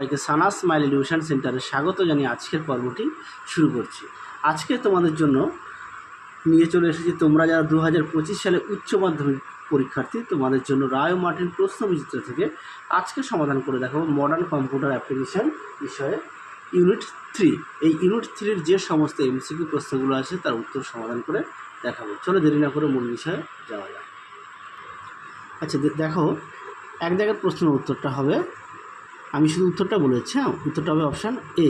সবাইকে সানা smile education সেন্টারে স্বাগত জানিয়ে আজকের পর্বটি শুরু করছি। আজকে তোমাদের জন্য নিয়ে চলে এসেছি তোমরা যারা দু হাজার পঁচিশ সালে উচ্চ মাধ্যমিক পরীক্ষার্থী, তোমাদের জন্য রায় মার্টিন প্রশ্ন বিচিত্র থেকে আজকে সমাধান করে দেখাবো মডার্ন কম্পিউটার অ্যাপ্লিকেশন বিষয়ে ইউনিট থ্রি এই ইউনিট থ্রির যে সমস্ত এমসিকিউ প্রশ্নগুলো আছে, তার উত্তর সমাধান করে দেখাবো। চলো দেরি না করে মূল বিষয়ে যাওয়া যাক। আচ্ছা দেখো, এক জায়গার প্রশ্নের উত্তরটা হবে আমি শুধু উত্তরটা বলেছি হ্যাঁ? উত্তরটা হবে অপশান এ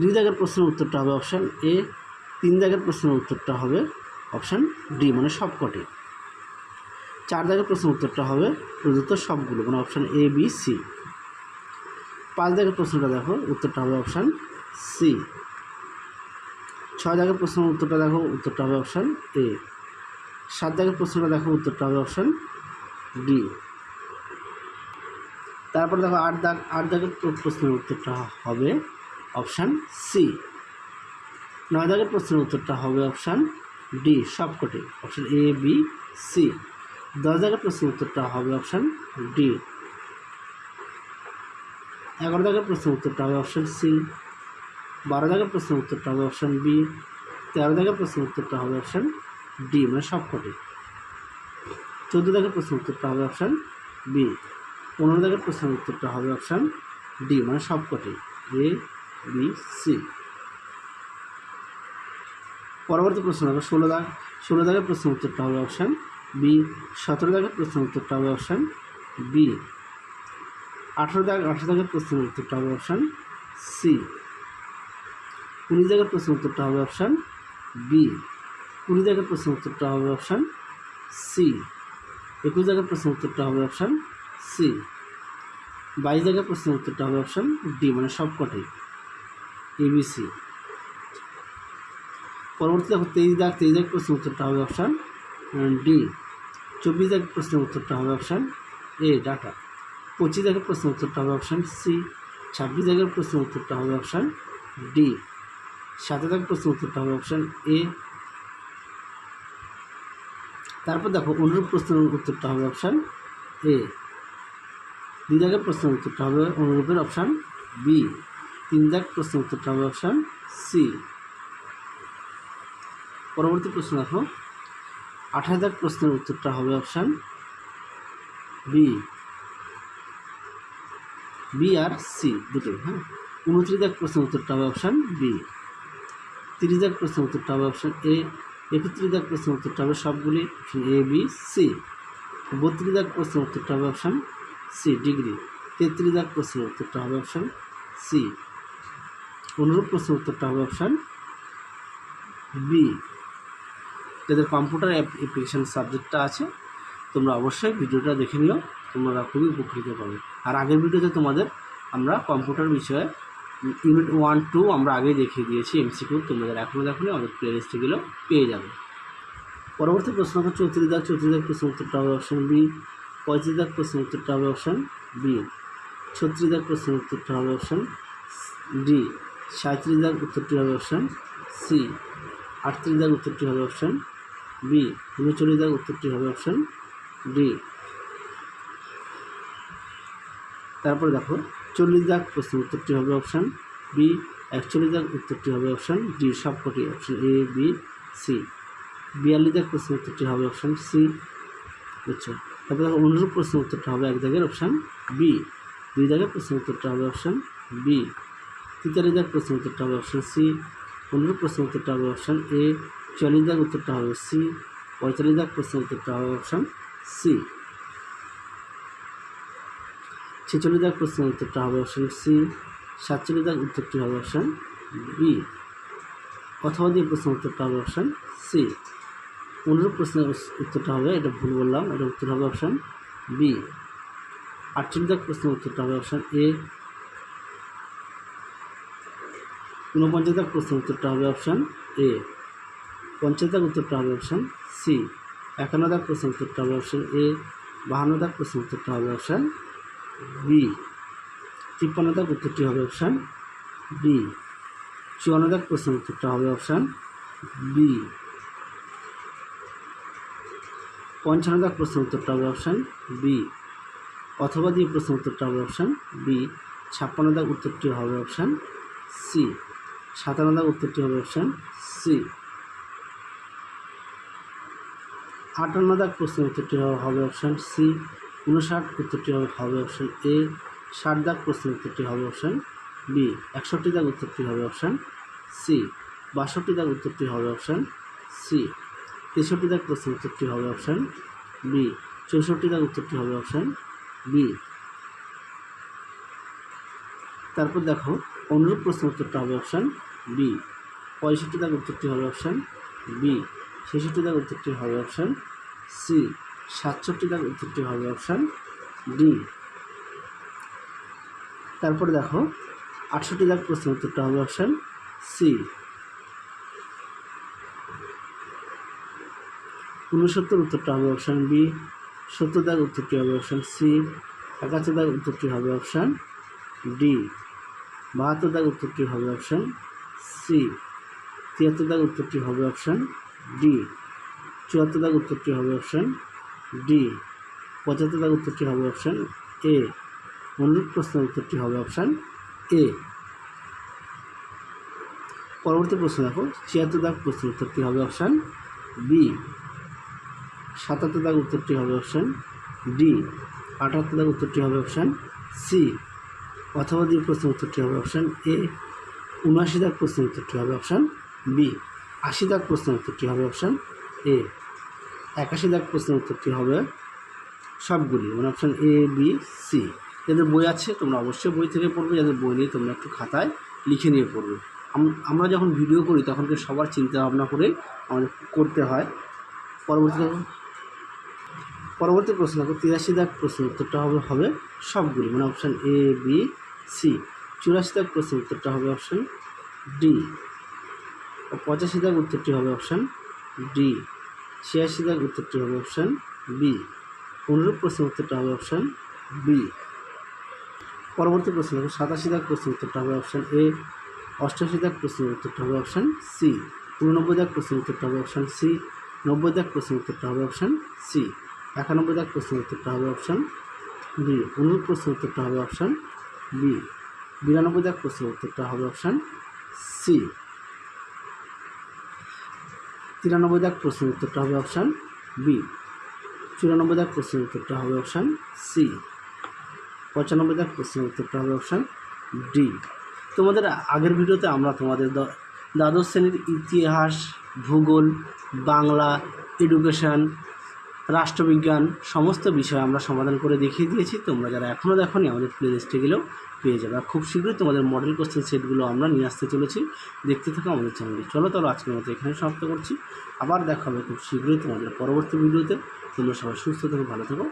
দুই দাগের প্রশ্নের উত্তরটা হবে অপশান এ তিন দাগের প্রশ্নের উত্তরটা হবে অপশান ডি মানে সবকটি। চার দাগের প্রশ্নের উত্তরটা হবে প্রদত্ত সবগুলো মানে অপশান এ বি সি পাঁচ দাগের প্রশ্নটা দেখো, উত্তরটা হবে অপশান সি ছয় দাগের প্রশ্নের উত্তরটা দেখো, উত্তরটা হবে অপশান এ সাত দাগের প্রশ্নটা দেখো, উত্তরটা হবে অপশান ডি তারপর দেখো আট দাগ, আট দাগের প্রশ্নের উত্তরটা হবে অপশান সি নয় দাগের প্রশ্নের উত্তরটা হবে অপশান ডি সবকটি। অপশান এ বি সি দশ দাগের প্রশ্নের উত্তরটা হবে অপশান ডি এগারো দাগের প্রশ্নের উত্তরটা হবে অপশান সি বারো দাগের প্রশ্নের উত্তরটা হবে অপশান বি তেরো দাগের প্রশ্নের উত্তরটা হবে অপশান ডি মানে সবকটি। চোদ্দ দাগের প্রশ্নের উত্তরটা হবে অপশান বি পনেরো দাগের প্রশ্নের উত্তরটা হবে অপশান ডি মানে সবকটি এ বি সি পরবর্তী প্রশ্ন হবে ষোলো দাগ, ষোলো দাগের প্রশ্নের উত্তরটা হবে অপশান বি সতেরো দাগের প্রশ্নের উত্তরটা হবে অপশান বি আঠেরো দাগ, আঠেরো দাগের প্রশ্নের উত্তরটা হবে অপশান সি উনিশ দাগের প্রশ্নের উত্তরটা হবে অপশান বি কুড়ি দাগের প্রশ্নের উত্তরটা হবে অপশান সি একুশ দাগের প্রশ্নের উত্তরটা হবে অপশান সি। বাইশ দাগের প্রশ্নের উত্তরটা হবে অপশান ডি মানে সবকটাই। এবিসি পরবর্তী দেখো তেইশ দাগ তেইশ দাগ প্রশ্নের উত্তরটা হবে অপশান ডি চব্বিশ দাগ প্রশ্নের উত্তরটা হবে অপশান এ ডাটা পঁচিশ দাগের প্রশ্নের উত্তরটা হবে অপশান সি ছাব্বিশ দাগের প্রশ্নের উত্তরটা হবে অপশান ডি সাত দাগ প্রশ্নের উত্তরটা হবে অপশান এ তারপর দেখো অনুরূপ প্রশ্নের উত্তরটা হবে অপশান এ দুই দাগের প্রশ্নের উত্তরটা হবে অনুরূপের অপশান বি তিন দাগ প্রশ্নের উত্তরটা হবে অপশান সি পরবর্তী প্রশ্ন দেখো। আঠাশ দাগ প্রশ্নের উত্তরটা হবে অপশান বি বি আর সি দুটোই হ্যাঁ? উনত্রিশ দাগ প্রশ্নের উত্তরটা হবে অপশান বি তিরিশ দাগ প্রশ্নের উত্তরটা হবে অপশান এ একত্রিশ দাগ প্রশ্নের উত্তরটা হবে সবগুলি অপশান এ বি সি বত্রিশ দাগ প্রশ্নের উত্তরটা হবে অপশান সি, ডিগ্রি। তেত্রিশ দাগ প্রশ্নের উত্তরটা হবে অপশান সি। অনুরূপ প্রশ্নের উত্তরটা হবে অপশান বি। যাদের কম্পিউটার অ্যাপ্লিকেশান সাবজেক্টটা আছে, তোমরা অবশ্যই ভিডিওটা দেখে নিও, তোমরা খুবই উপকৃত পাবে। আর আগের ভিডিওতে তোমাদের আমরা কম্পিউটার বিষয়ে ইউনিট ওয়ান, টু আমরা আগেই দেখিয়ে দিয়েছি, এমসিকিউ তোমরা যারা এখনও দেখো আমাদের প্লে লিস্টগুলো পেয়ে যাবে। পরবর্তী প্রশ্ন হচ্ছে চৌত্রিশ দাগ চৌত্রিশ দাগ প্রশ্ন উত্তরটা হবে অপশান বি। পঁয়ত্রিশ দাগ প্রশ্ন উত্তরটা হবে অপশান বি, ছত্রিশ দাগ প্রশ্ন উত্তরটা হবে অপশান ডি সাঁত্রিশ দাগ উত্তরটি হবে অপশান সি, আটত্রিশ দাগ উত্তরটি হবে অপশান বি, উনচল্লিশ দাগ উত্তরটি হবে অপশান ডি। তারপরে দেখো, চল্লিশ দাগ প্রশ্ন উত্তরটি হবে অপশান বি, একচল্লিশ দাগ উত্তরটি হবে অপশান ডি, সবকটি অপশান এ, বি, সি। বিয়াল্লিশ দাগ প্রশ্ন উত্তরটি হবে অপশান সি। বুঝছ তারপরে অনুরূপ প্রশ্ন উত্তরটা হবে এক দাগের অপশান বি দুই দাগের প্রশ্ন উত্তরটা হবে অপশান বি তেতাল্লিশ দাগ প্রশ্ন উত্তরটা হবে অপশান সি অনুরূপ প্রশ্ন উত্তরটা হবে অপশান এ চল্লিশ দাগ উত্তরটা হবে সি পঁয়তাল্লিশ দাগ প্রশ্ন উত্তরটা হবে অপশান সি ছেচল্লিশ দাগ প্রশ্নের উত্তরটা হবে অপশান সি সাতচল্লিশ দাগ উত্তরটি হবে অপশান বি অথবা দিয়ে প্রশ্নের উত্তরটা হবে অপশান সি অনুরূপ প্রশ্নের উত্তরটা হবে, এটা ভুল বললাম, এটা উত্তর হবে অপশান বি আটচল্লিশ দাগ প্রশ্নের উত্তরটা হবে অপশান এ ঊনপঞ্চাশ দাগ প্রশ্নের উত্তরটা হবে অপশান এ পঞ্চাশ দাগ উত্তরটা হবে অপশান সি একান্ন দাগ প্রশ্নের উত্তরটা হবে অপশান এ বাহান্ন দাগ প্রশ্নের উত্তরটা হবে অপশান বি তিপ্পান্ন দাগ উত্তরটি হবে অপশান বি চুয়ান্ন দাগ প্রশ্নের উত্তরটা হবে অপশান বি পঞ্চান্ন দাগ প্রশ্নের উত্তরটা হবে অপশান বি অথবা দিয়ে প্রশ্ন উত্তরটা হবে অপশান বি ছাপ্পান্ন দাগ উত্তরটি হবে অপশান সি সাতান্ন দাগ উত্তরটি হবে অপশান সি আটান্ন দাগ প্রশ্নের উত্তরটি হবে- অপশান সি উনষাট উত্তরটি হবে অপশান এ ষাট দাগ প্রশ্নের উত্তরটি হবে অপশান বি একষট্টি দাগ উত্তরটি হবে অপশান সি বাষট্টি দাগ উত্তরটি হবে অপশান সি তেষট্টি দাগ প্রশ্নের উত্তরটি হবে? অপশান বি চৌষট্টি দাগ উত্তরটি হবে? Option B. তারপর দেখো, অনুরূপ প্রশ্ন উত্তরটা হবে অপশান বি। পঁয়ষট্টি দাগ উত্তরটি হবে? Option B. ছেষট্টি দাগ উত্তরটি হবে? Option C. সাতষট্টি দাগ উত্তরটি হবে? Option D. তারপরে দেখো আটষট্টি দাগ প্রশ্ন উত্তরটা হবে অপশান সি। উনসত্তর উত্তরটা হবে অপশান বি, সত্তর দাগ উত্তরটি হবে অপশান সি, একাত্তর দাগ উত্তরটি হবে অপশান ডি, বাহাত্তর দাগ উত্তরটি হবে অপশান সি, তিয়াত্তর দাগ উত্তরটি হবে অপশান ডি, চুয়াত্তর দাগ উত্তরটি হবে অপশান ডি, পঁচাত্তর দাগ উত্তরটি হবে অপশান এ অনুরূপ প্রশ্নের উত্তরটি হবে অপশান এ। পরবর্তী প্রশ্ন দেখো, ছিয়াত্তর দাগ প্রশ্নের উত্তরটি হবে অপশান বি। সাতাত্তর দাগ উত্তরটি হবে অপশান ডি আটাত্তর দাগ উত্তরটি হবে অপশান সি অথবা দিয়ে প্রশ্নের উত্তরটি হবে অপশান এ উনআশি দাগ প্রশ্নের উত্তরটি হবে অপশান বি আশি দাগ প্রশ্নের উত্তরটি হবে অপশান এ একাশি দাগ প্রশ্নের উত্তরটি হবে সবগুলি মানে অপশান এ বি সি যাদের বই আছে, তোমরা অবশ্যই বই থেকে পড়বে, যাদের বই নেই, তোমরা একটু খাতায় লিখে নিয়ে পড়বে। আমরা যখন ভিডিও করি, তখন সবার চিন্তা ভাবনা করে আমাদের করতে হয়। পরবর্তী পরবর্তী প্রশ্ন দেখো, তিরাশি দাগ প্রশ্ন উত্তরটা হবে হবে সবগুলি মানে অপশান এ বি সি চুরাশি দাগ প্রশ্ন উত্তরটা হবে অপশান ডি ও পঁচাশি দাগ উত্তরটি হবে অপশান ডি ছিয়াশি দাগ উত্তরটি হবে অপশান বি অনুরূপ প্রশ্নের উত্তরটা হবে অপশান বি পরবর্তী প্রশ্ন দেখো, সাতাশি দাগ প্রশ্নের উত্তরটা হবে অপশান এ অষ্টাশি দাগ প্রশ্ন উত্তরটা হবে অপশান সি উননব্বই দাগ প্রশ্নের উত্তরটা হবে অপশান সি নব্বই দাগ প্রশ্নের উত্তরটা হবে অপশান সি একানব্বই দাগ প্রশ্নের উত্তরটা হবে অপশান বি অনুরূপ প্রশ্নের উত্তরটা হবে অপশান বি বিরানব্বই দাগ প্রশ্নের উত্তরটা হবে অপশান সি তিরানব্বই দাগ প্রশ্নের উত্তরটা হবে অপশান বি চুরানব্বই দাগ প্রশ্নের উত্তরটা হবে অপশান সি পঁচানব্বই দাগ প্রশ্নের উত্তরটা হবে অপশান ডি তোমাদের আগের ভিডিওতে আমরা তোমাদের দ্বাদশ শ্রেণির ইতিহাস, ভূগোল, বাংলা এডুকেশন রাষ্ট্রবিজ্ঞান, সমস্ত বিষয় আমরা সমাধান করে দেখিয়ে দিয়েছি। তোমরা যারা এখনও দেখোনি, আমাদের প্লে লিস্টে গেলেও পেয়ে যাবে। আর খুব শীঘ্রই তোমাদের মডেল কোশ্চেন সেটগুলো আমরা নিয়ে আসতে চলেছি। দেখতে থাকো আমাদের চ্যানেলে চলো তাহলে আজকের মতো এখানে সমাপ্ত করছি। আবার দেখা হবে খুব শীঘ্রই তোমাদের পরবর্তী ভিডিওতে তোমরা সবাই সুস্থ থাকো, ভালো থাকো।